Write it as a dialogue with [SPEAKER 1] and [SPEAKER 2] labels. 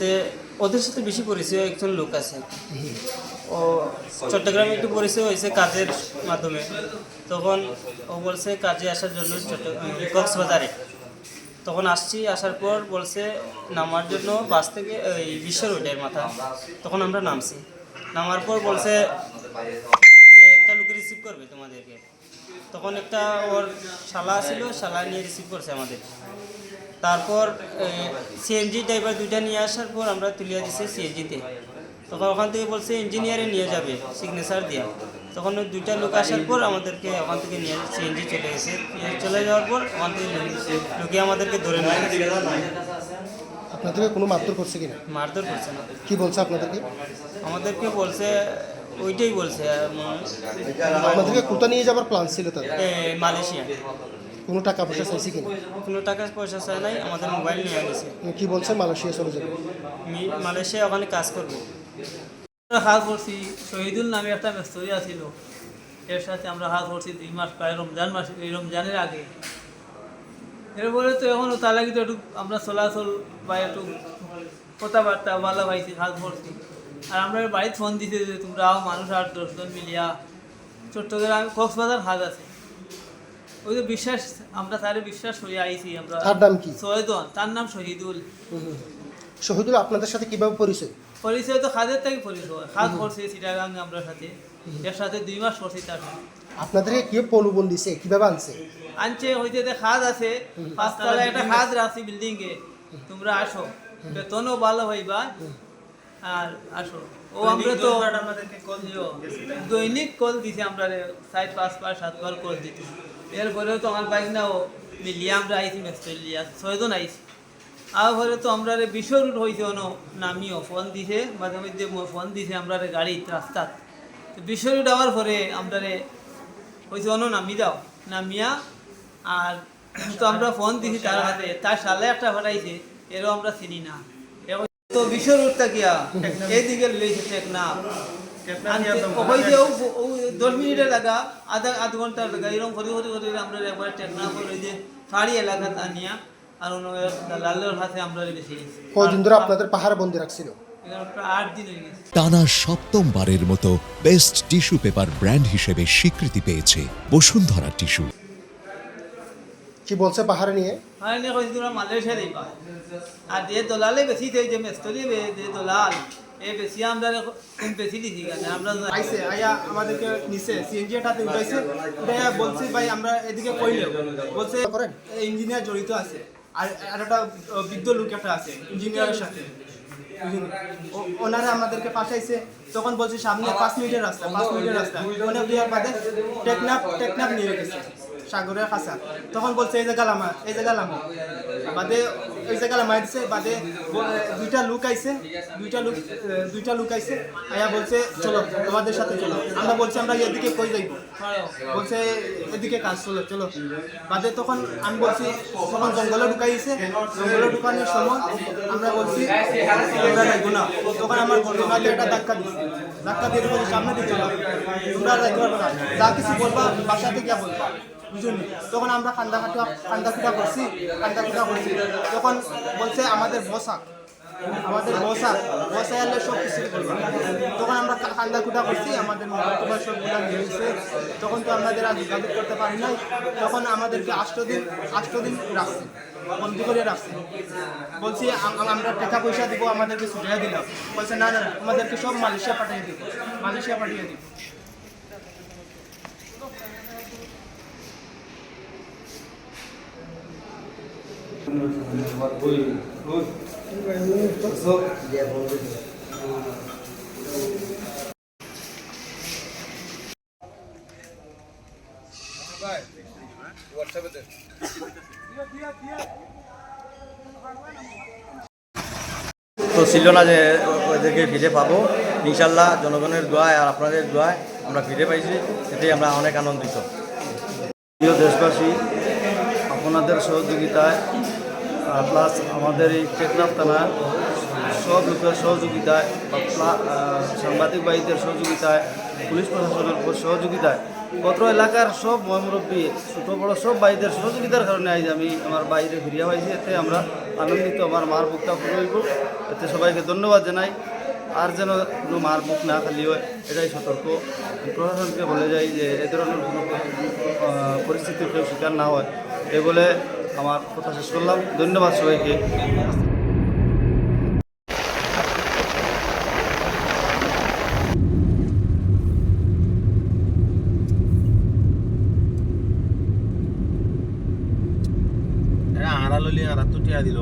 [SPEAKER 1] সাথে, ওদের সাথে বেশি পরিচয় একজন লোক আছে। ও চট্টগ্রামে একটু পরিচয় হয়েছে কাজের মাধ্যমে। তখন ও বলছে কাজে আসার জন্য কক্সবাজারে। তখন আসছি, আসার পর বলছে নামার জন্য বাস থেকে, এই বিশ্ব রোডের মাথা। তখন আমরা নামছি। নামার পর বলছে যে, একটা লোকে রিসিভ করবে তোমাদেরকে। তখন একটা ওর শালা ছিল শালা নিয়ে রিসিভ করছে আমাদের। তারপর সিএনজি ড্রাইভার দুইটা নিয়ে আসার পর আমরা তুলিয়ে দিছি সিএনজিতে তখন ওখান থেকে বলছে ইঞ্জিনিয়ারে নিয়ে যাবে সিগনেচার দিয়া। তখন ওই দুইটা লোক আসার পর আমাদেরকে ওখান থেকে নিয়ে সিএনজি চলে গেছে। চলে যাওয়ার পর ওখান থেকে লোকে আমাদেরকে ধরে নিয়ে
[SPEAKER 2] আপনাদেরকে কোনো মারধর করছে কিনা?
[SPEAKER 1] মারধর করছে না।
[SPEAKER 2] কি বলছে আপনাদেরকে?
[SPEAKER 1] আমাদেরকে বলছে ওইটাই বলছে
[SPEAKER 2] আপনাদেরকে কোথা নিয়ে যাবার প্ল্যান ছিল তাদের।
[SPEAKER 1] মালয়েশিয়া।
[SPEAKER 2] কোনো টাকা পয়সা চাইছে কিনা?
[SPEAKER 1] কোনো টাকা পয়সা চাই নাই আমাদের মোবাইল নিয়ে গেছে
[SPEAKER 2] কি বলছে? মালয়েশিয়া চলে যাবে।
[SPEAKER 1] মালয়েশিয়া ওখানে কাজ করব।
[SPEAKER 3] হাত ধরছি শহীদুল নামে একটা মেস্তরিয়া ছিল এর সাথে আমরা হাত ধরছি দুই মাস প্রায় রমজান মাস এই রমজানের আগে। এরপরে তো এখনও তার লাগে তো একটু আমরা চলাচল বা একটু কথাবার্তা ভালো পাইছি হাত ধরছি। আর আমরা বাড়িতে ফোন দিতে যে তোমরা মানুষ আট দশজন মিলিয়া চট্টগ্রাম কক্সবাজার হাত আছে। ওই যে বিশ্বাস আমরা তারে বিশ্বাস করে আইছি আমরা।
[SPEAKER 2] তার নাম কি?
[SPEAKER 3] সৈয়দন তার নাম শহীদুল।
[SPEAKER 2] শহীদুল আপনাদের সাথে কীভাবে পরিচয়?
[SPEAKER 3] পরিচয় তো খাদের থেকে পরিচয়। খাদ করছে সিটাগাং আমরা সাথে। এর সাথে দুই মাস করছি তার।
[SPEAKER 2] আপনাদেরকে কি প্রলোভন দিছে? কীভাবে আনছে?
[SPEAKER 3] আনছে হইতে যে খাদ আছে পাঁচতলা একটা খাদ রাখছি বিল্ডিং এ। তোমরা আসো। বেতনও ভালো হইবা। আর আসো। ও আমরা তো দৈনিক কল দিছে আমরা সাইড পাঁচবার সাতবার কল দিতে এরপরেও তো আমার বাইক না ও মিলিয়ে আমরা আইছি মেস্ট্রেলিয়া ছয়জন আইছি। আর পরে তো আমরা রে বিশ্ব রুট হয়েছে অন নামিও ফোন দিছে মাঝে মধ্যে ফোন দিছে আমরা রে গাড়ি রাস্তাত তো বিশ্ব রুট আওয়ার পরে আমরা রে হয়েছে অন নামি দাও। নামিয়া আর তো আমরা ফোন দিছি তার হাতে। তার সালে একটা হটাইছে এরও আমরা চিনি না। তো রুটটা গিয়া এইদিকে লইছে টেকনা দশ মিনিটের লাগা আধা আধ ঘণ্টার লাগা এরকম করি করি করি আমরা একবার টেকনা করে যে ফাড়ি এলাকা আনিয়া আর লালের হাতে আমরা বেশি
[SPEAKER 2] কদিন ধরে আপনাদের পাহাড় বন্দি রাখছিল।
[SPEAKER 4] টানা সপ্তমবারের মতো বেস্ট টিস্যু পেপার ব্র্যান্ড হিসেবে স্বীকৃতি পেয়েছে বসুন্ধরা টিস্যু।
[SPEAKER 2] কি বলছে পাহাড়ে নিয়ে?
[SPEAKER 3] কইছি আর দলালে বেশি যে দলাল বেশি আমরা বেশি দিছি আমরা
[SPEAKER 5] আয়া আমাদেরকে সিএনজি টাতে উঠাইছে। বলছে, ভাই, আমরা এদিকে কইলে বলছে? ইঞ্জিনিয়ার জড়িত আছে। আর একটা বৃদ্ধ লোক একটা আছে ইঞ্জিনিয়ারের সাথে। ওনারা আমাদেরকে পাঠাইছে। তখন বলছে, সামনে পাঁচ মিনিটের রাস্তা, পাঁচ মিনিটের রাস্তা। অনেক দুই বাদে টেকনাফ টেকনাফ নিয়ে গেছে। সাগরের কাছা তখন বলছে, এই জায়গা লামা, এই জায়গা লামা। বাদে এই জায়গা লামাই দিছে, বাদে দুইটা লোক আইছে, দুইটা লুক দুইটা লোক আইছে, আয়া বলছে, চলো, তোমাদের সাথে চলো। আমরা বলছি, আমরা এদিকে কই যাইব? বলছে, এদিকে কাজ, চলো চলো। বাদে তখন আমি বলছি তখন জঙ্গলে ঢুকাইছে জঙ্গলে ঢুকানোর সময় আমরা বলছি না। তখন আমার ঘটনাতে একটা ধাক্কা দিচ্ছে ধাক্কা দিয়ে সামনে যাও। তোমরা যা কিছু বলবা, বাসাতে গিয়া বলবা। বুঝুনি তখন আমরা কান্দা কাটা কান্দা কুটা করছি কান্দা কুটা করছি। তখন বলছে আমাদের বসাক আমাদের বসা বসা এলে সব কিছু তখন আমরা কান্দা কুটা করছি আমাদের টোবাইল সবগুলো নিয়েছে তখন তো আমাদের আর যোগাযোগ করতে পারি নাই। তখন আমাদেরকে আষ্ট দিন আষ্ট দিন রাখছে বন্দি করে রাখছে। বলছি আম- আম- আমরা টাকা পয়সা দিব আমাদেরকে ছুটিয়ে দিলাম। বলছে না না না, আমাদেরকে সব মালয়েশিয়া পাঠিয়ে দিব মালয়েশিয়া পাঠিয়ে দিব।
[SPEAKER 6] তো ছিল না যে ওদেরকে ফিরে পাবো। ইনশাল্লাহ জনগণের দোয়ায় আর আপনাদের দোয়ায় আমরা ফিরে পাইছি, এতেই আমরা অনেক আনন্দিত।
[SPEAKER 7] প্রিয় দেশবাসী, আপনাদের সহযোগিতায় প্লাস আমাদের এই টেকনাফ থানার সব লোকের সহযোগিতায় বা সাংবাদিক বাহিনীদের সহযোগিতায়, পুলিশ প্রশাসনের সহযোগিতায়
[SPEAKER 5] অত্র এলাকার সব মহামুরব্বী, ছোটো বড়ো সব ভাইদের সহযোগিতার কারণে আজ আমি আমার বাইরে ফিরিয়া পাইছি এতে আমরা আনন্দিত, আমার মার বুকটা ফুরইব এতে সবাইকে ধন্যবাদ জানাই। আর যেন কোনো মার বুক না খালি হয়, এটাই সতর্ক। প্রশাসনকে বলে যাই যে এ ধরনের কোনো পরিস্থিতির কেউ শিকার না হয়। এ বলে আমার কথা শেষ করলাম। ধন্যবাদ সবাইকে।
[SPEAKER 8] আড়াললি আড়া তো টিয়া দিল।